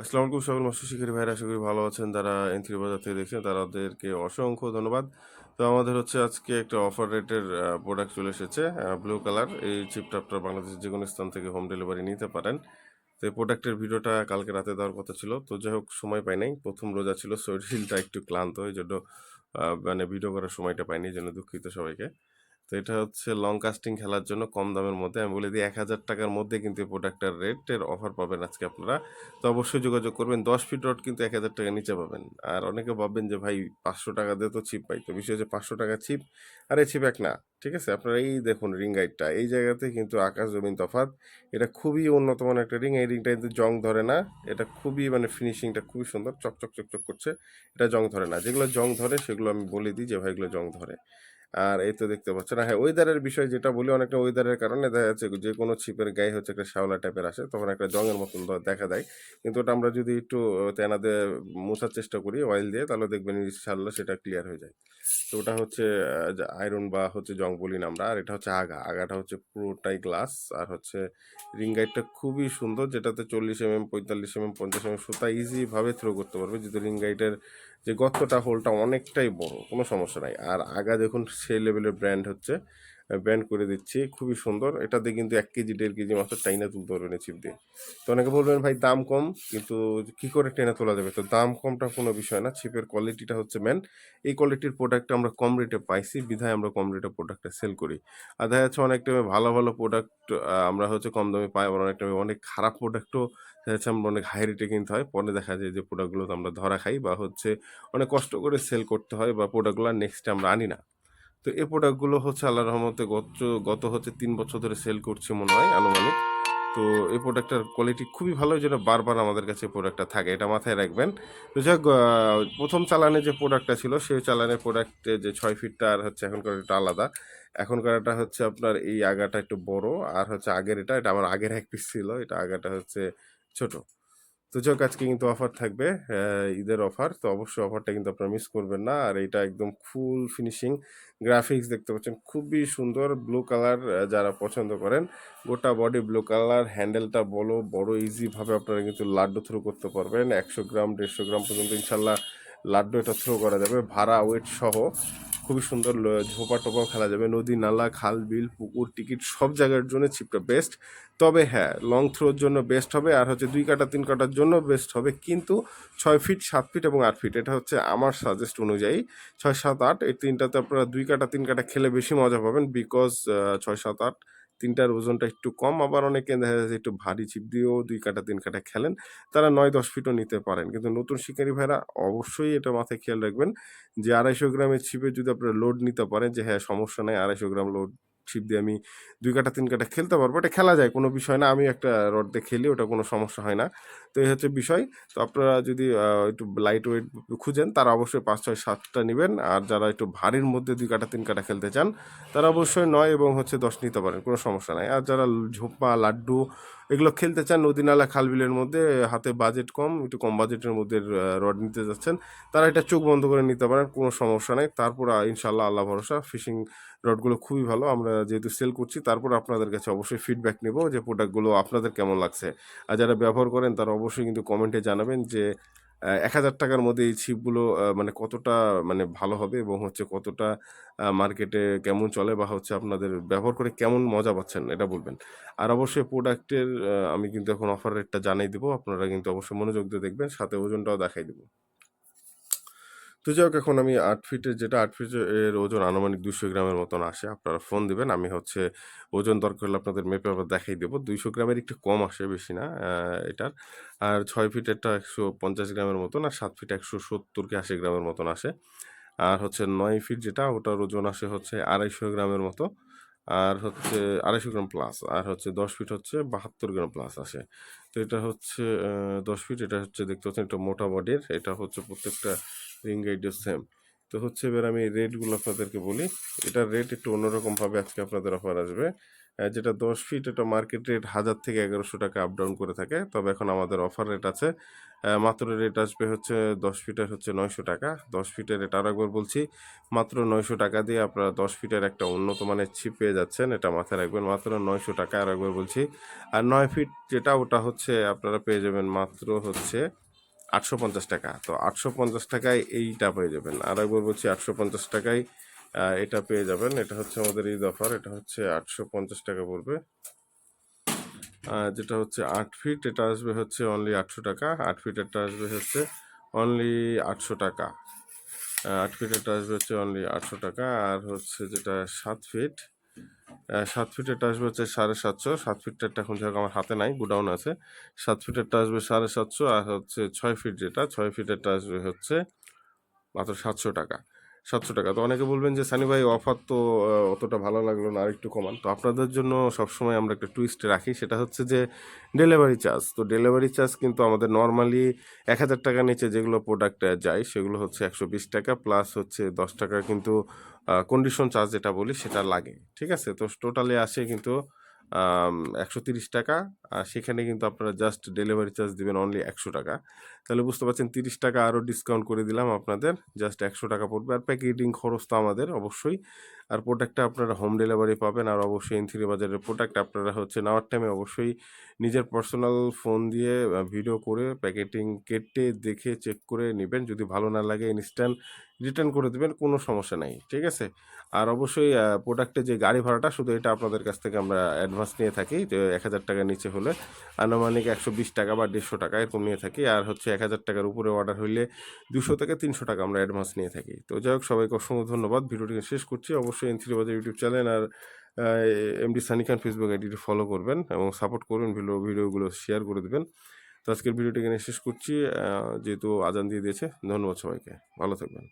আসসালামু আলাইকুম, সকল মৎস্য শিকারী ভাইরা আশা করি ভালো আছেন। যারা এন্ট্রি বাজার থেকে দেখছেন, তাদেরকে অসংখ্য ধন্যবাদ। তো আমাদের হচ্ছে আজকে একটা অফার রেটের প্রোডাক্ট চলে এসেছে ব্লু কালার এই চিপটা আপনার বাংলাদেশের যে কোনো স্থান থেকে হোম ডেলিভারি নিতে পারেন। তো এই প্রোডাক্টের ভিডিওটা কালকে রাতে দেওয়ার কথা ছিল। তো যাই হোক, সময় পাই নাই। প্রথম রোজা ছিল শরীরটা একটু ক্লান্ত। এই জন্য মানে ভিডিও করার সময়টা পাইনি, এই জন্য দুঃখিত সবাইকে। তো এটা হচ্ছে লং কাস্টিং খেলার জন্য কম দামের মধ্যে। আমি বলে দিই, এক হাজার টাকার মধ্যে কিন্তু এই রেটের অফার পাবেন আজকে আপনারা। তো অবশ্যই যোগাযোগ করবেন। দশ ফিট রড কিন্তু এক হাজার টাকা নিচে পাবেন। আর অনেকে ভাববেন যে, ভাই, পাঁচশো টাকা দিয়ে তো ছিপ পাই। তো বিষয় হচ্ছে পাঁচশো টাকা ছিপ আর এই চিপ এক না, ঠিক আছে? আপনারা এই দেখুন রিং গাইডটা এই জায়গাতে কিন্তু আকাশ জমিন তফাৎ। এটা খুবই উন্নত মানের একটা রিং এই রিংটা কিন্তু জং ধরে না। এটা খুবই মানে ফিনিশিংটা খুবই সুন্দর। চকচক চকচক করছে। এটা জং ধরে না। যেগুলো জং ধরে, সেগুলো আমি বলে দিই যে, ভাই, এগুলো জং ধরে। আর এই তো দেখতে পাচ্ছেন। হ্যাঁ ওয়েদারের বিষয় যেটা বলি, অনেকটা ওয়েদারের কারণে দেখা যাচ্ছে যে কোনো ছিপের গায়ে হচ্ছে একটা শ্যাওলা টাইপের আসে, তখন একটা জঙের মতন দেখা দেয়। কিন্তু ওটা আমরা যদি একটু তেনাতে মোছার চেষ্টা করি অয়েল দিয়ে, তাহলে দেখবেন ইনশাল্লাহ সেটা ক্লিয়ার হয়ে যায়। তো ওটা হচ্ছে আয়রন বা হচ্ছে জং বলি না আমরা, আর এটা হচ্ছে আগা। আগাটা হচ্ছে পুরোটাই গ্লাস আর হচ্ছে রিং গাইডটা খুবই সুন্দর, যেটাতে চল্লিশ এম এম পঁয়তাল্লিশ এম এম পঞ্চাশ এম সুতা ইজিভাবে থ্রো করতে পারবে যদি রিং গাইডের যে গর্তটা হোলটা অনেকটাই বড়, কোনো সমস্যা নাই। আর আগা দেখুন সেই লেভেলের ব্র্যান্ড হচ্ছে ব্র্যান্ড করে দিচ্ছি। খুবই সুন্দর। এটাতে কিন্তু এক কেজি, দেড় কেজি মাত্র টাইনা তুলতে পারবেন এই ছিপ দিয়ে। তো অনেকে বলবেন, ভাই, দাম কম। কিন্তু কি করে টেনে তোলা যাবে? তো দাম কমটা কোনো বিষয় না। ছিপের কোয়ালিটিটা হচ্ছে মেন এই কোয়ালিটির প্রোডাক্ট আমরা কম রেটে পাইছি। বিধায় আমরা কম রেটে প্রোডাক্টটা সেল করি। আর দেখা যাচ্ছে অনেক টাইমে ভালো ভালো প্রোডাক্ট আমরা হচ্ছে কম দামে পাই। আবার অনেক টাইমে অনেক খারাপ প্রোডাক্টও দেখা যাচ্ছে আমরা অনেক হাই রেটে কিনতে হয়। পরে দেখা যায় যে প্রোডাক্টগুলো আমরা ধরা খাই বা হচ্ছে অনেক কষ্ট করে সেল করতে হয় বা প্রোডাক্টগুলো নেক্সট আমরা আনি না। তো এই প্রোডাক্টগুলো হচ্ছে আল্লাহ রহমতে গত গত হচ্ছে তিন বছর ধরে সেল করছি মনে হয়, আনুমানিক। তো এই প্রোডাক্টটার কোয়ালিটি খুবই ভালো জন্য বারবার আমাদের কাছে প্রোডাক্টটা থাকে, এটা মাথায় রাখবেন। তো যাই প্রথম চালানে যে প্রোডাক্টটা ছিল সেই চালানের প্রোডাক্টে যে ছয় ফিটটা আর হচ্ছে এখনকার এটা আলাদা। এখনকার এটা হচ্ছে আপনার এই আগাটা একটু বড়, আর হচ্ছে আগের এটা এটা আমার আগের এক পিস ছিল, এটা আগাটা হচ্ছে ছোট। তো যাক আজকে কিন্তু অফার থাকবে ঈদের অফার তো অবশ্যই অফারটা কিন্তু আপনারা মিস করবেন না। আর এটা একদম ফুল ফিনিশিং গ্রাফিক্স দেখতে পাচ্ছেন, খুবই সুন্দর ব্লু কালার যারা পছন্দ করেন, গোটা বডি ব্লু কালার হ্যান্ডেলটা বলো, বড় ইজিভাবে আপনারা কিন্তু লাড্ডু থ্রো করতে পারবেন। একশো গ্রাম, দেড়শো গ্রাম পর্যন্ত ইনশাল্লাহ লাড্ডু এটা থ্রো করা যাবে, ভাড়া ওয়েট সহ। খুবই সুন্দর ঝোপা টোপাও খেলা যাবে। নদী, নালা, খাল, বিল, পুকুর, টিকিট সব জায়গার জন্য ছিপটা বেস্ট তবে হ্যাঁ লং থ্রোর জন্য বেস্ট হবে আর হচ্ছে দুই কাটা, তিন কাটার জন্য বেস্ট হবে। কিন্তু ছয় ফিট সাত ফিট এবং আট ফিট এটা হচ্ছে আমার সাজেস্ট অনুযায়ী। ছয়, সাত, আট, এই তিনটাতে আপনারা দুই কাটা, তিন কাটা খেলে বেশি মজা পাবেন বিকজ ছয়, সাত, আট তিনটার ওজনটা একটু কম, আবার অনেকে দেখা যাচ্ছে একটু ভারী ছিপ দিয়েও দুই কাটা তিন কাটা খেলেন। তারা নয়, দশ ফিটও নিতে পারেন। কিন্তু নতুন শিকারী ভাইরা অবশ্যই এটা মাথায় খেয়াল রাখবেন যে আড়াইশো গ্রামের ছিপে যদি আপনারা লোড নিতে পারেন যে হ্যাঁ সমস্যা নেই, আড়াইশো গ্রাম লোড ছিপ দিয়ে আমি দুই কাটা, তিন কাটা খেলতে পারব। এটা খেলা যায়, কোনো বিষয় না। আমি একটা রড দিয়ে খেলি, ওটা কোনো সমস্যা হয় না। তো এই হচ্ছে বিষয়। তো আপনারা যদি একটু লাইট ওয়েট খুঁজেন, তারা অবশ্যই পাঁচ, ছয়, সাতটা নেবেন। আর যারা একটু ভারীর মধ্যে দুই কাটা, তিন কাটা খেলতে চান, তারা অবশ্যই নয় এবং হচ্ছে দশ নিতে পারেন, কোনো সমস্যা নাই। আর যারা ঝোপা, লাড্ডু এগুলো খেলতে চান নদী নালা খাল বিলের মধ্যে, হাতে বাজেট কম, একটু কম বাজেটের মধ্যে রড নিতে যাচ্ছেন, তারা এটা চোখ বন্ধ করে নিতে পারেন, কোনো সমস্যা নেই। তারপর ইনশাল্লাহ আল্লাহ ভরসা ফিশিং রডগুলো খুবই ভালো। আমরা যেহেতু সেল করছি, তারপর আপনাদের কাছে অবশ্যই ফিডব্যাক নেব যে প্রোডাক্টগুলো আপনাদের কেমন লাগছে। আর যারা ব্যবহার করেন, তারা অবশ্যই কিন্তু কমেন্টে জানাবেন যে এক হাজার টাকার মধ্যে এই ছিপগুলো মানে কতটা মানে ভালো হবে এবং হচ্ছে কতটা মার্কেটে কেমন চলে বা হচ্ছে আপনাদের ব্যবহার করে কেমন মজা পাচ্ছেন, এটা বলবেন। আর অবশ্যই প্রোডাক্টের আমি কিন্তু এখন অফার রেটটা জানাই দেবো। আপনারা কিন্তু অবশ্যই মনোযোগ দিয়ে দেখবেন, সাথে ওজনটাও দেখাই দিব। তো যাই হোক, এখন আমি আট ফিটের যেটা আট ফিটের ওজন আনুমানিক দুশো গ্রামের মতন আসে, আপনারা ফোন দিবেন, আমি হচ্ছে ওজন দরকার হলে আপনাদের মেপে আবার দেখাই দেবো। দুইশো গ্রামের একটু কম আসে বেশি না এটার। আর ছয় ফিটেরটা একশো পঞ্চাশ গ্রামের মতন, আর সাত ফিট একশো সত্তর কি আশি গ্রামের মতন আসে। আর হচ্ছে নয় ফিট যেটা, ওটার ওজন আসে হচ্ছে আড়াইশো গ্রামের মতো, আর হচ্ছে আড়াইশো গ্রাম প্লাস আর হচ্ছে দশ ফিট হচ্ছে বাহাত্তর গ্রাম প্লাস আসে। তো এটা হচ্ছে দশ ফিট এটা হচ্ছে দেখতে পাচ্ছেন একটা মোটা বডির এটা হচ্ছে প্রত্যেকটা রিং গাইডের সেম তো হচ্ছে এবার আমি রেটগুলো আপনাদেরকে বলি। এটার রেট একটু অন্যরকমভাবে আজকে আপনাদের অফার আসবে। যেটা দশ ফিট এটা মার্কেট রেট হাজার থেকে এগারোশো টাকা আপ ডাউন করে থাকে। তবে এখন আমাদের অফার রেট আছে। মাত্র রেট আসবে হচ্ছে দশ ফিটের হচ্ছে নয়শো টাকা। দশ ফিটের রেট আর একবার বলছি, মাত্র নয়শো টাকা দিয়ে আপনারা দশ ফিটের একটা উন্নত মানের ছিপ পেয়ে যাচ্ছেন, এটা মাথায় রাখবেন। মাত্র নয়শো টাকা আর একবার বলছি। আর নয় ফিট যেটা, ওটা হচ্ছে আপনারা পেয়ে যাবেন মাত্র হচ্ছে আটশো পঞ্চাশ টাকা। তো আটশো পঞ্চাশ টাকায় এইটা পেয়ে যাবেন। আর একবার বলছি আটশো পঞ্চাশ টাকায় এটা পেয়ে যাবেন। এটা হচ্ছে আমাদের ঈদ অফার। এটা হচ্ছে আটশো পঞ্চাশ টাকা পড়বে। যেটা হচ্ছে আট ফিট, এটা আসবে হচ্ছে অনলি আটশো টাকা। আট ফিটেরটা আসবে হচ্ছে অনলি আটশো টাকা। আট ফিটেরটা আসবে হচ্ছে অনলি আটশো টাকা। আর হচ্ছে যেটা সাত ফিট সাত ফিটেরটা আসবে হচ্ছে সাড়ে সাতশো। সাত ফিটেরটা এখন যাক আমার হাতে নাই, গুডাউন আছে। সাত ফিটের ফিটেরটা আসবে সাড়ে সাতশো আর হচ্ছে ছয় ফিট যেটা, ছয় ফিটেরটা আসবে হচ্ছে মাত্র সাতশো টাকা। সাতশো টাকা। তো অনেকে বলবেন যে, সানি ভাই, অফার তো অতটা ভালো লাগল না, আরেকটু কমান। তো আপনাদের জন্য সবসময় আমরা একটা টুইস্ট রাখি, সেটা হচ্ছে যে ডেলিভারি চার্জ তো ডেলিভারি চার্জ কিন্তু আমাদের নর্মালি এক হাজার টাকার নিচে যেগুলো প্রোডাক্ট যায়, সেগুলো হচ্ছে একশো বিশ টাকা প্লাস হচ্ছে দশ টাকা কিন্তু কন্ডিশন চার্জ যেটা বলি, সেটা লাগে। ঠিক আছে? তো টোটালি আসে কিন্তু একশো তিরিশ টাকা। আর সেখানে কিন্তু আপনারা জাস্ট ডেলিভারি চার্জ দিবেন অনলি একশো টাকা। তাহলে বুঝতে পারছেন, তিরিশ টাকা আরও ডিসকাউন্ট করে দিলাম আপনাদের। জাস্ট একশো টাকা পড়বে। আর প্যাকেটিং খরচ তো আমাদের, অবশ্যই। আর প্রোডাক্টটা আপনারা হোম ডেলিভারি পাবেন। আর অবশ্যই এনথ্রি বাজারের প্রোডাক্ট আপনারা হচ্ছে নেওয়ার টাইমে অবশ্যই নিজের পার্সোনাল ফোন দিয়ে ভিডিও করে প্যাকেটিং কেটে, দেখে চেক করে নেবেন। যদি ভালো না লাগে ইনস্ট্যান্ট রিটার্ন করে দেবেন, কোনো সমস্যা নাই, ঠিক আছে? আর অবশ্যই প্রোডাক্টের যে গাড়ি ভাড়াটা, শুধু এটা আপনাদের কাছ থেকে আমরা অ্যাডভান্স নিয়ে থাকি, যে এক হাজার টাকার নিচে হলে আনুমানিক একশো বিশ টাকা বা দেড়শো টাকা এরকম নিয়ে থাকি, আর হচ্ছে এক হাজার টাকার উপরে অর্ডার হইলে দুশো থেকে তিনশো টাকা আমরা অ্যাডভান্স নিয়ে থাকি। তো যাই হোক, সবাইকে অসংখ্য ধন্যবাদ। ভিডিওটি শেষ করছি। অবশ্যই N three Bazar YouTube channel আর এমডি সানি খান ফেসবুক আইডিটি ফলো করবেন এবং সাপোর্ট করবেন ভিডিও, ভিডিওগুলো শেয়ার করে দেবেন। তো আজকের ভিডিওটি এখানে শেষ করছি। যেহেতু আজান দিয়ে দিয়েছে, ধন্যবাদ সবাইকে। ভালো থাকবেন।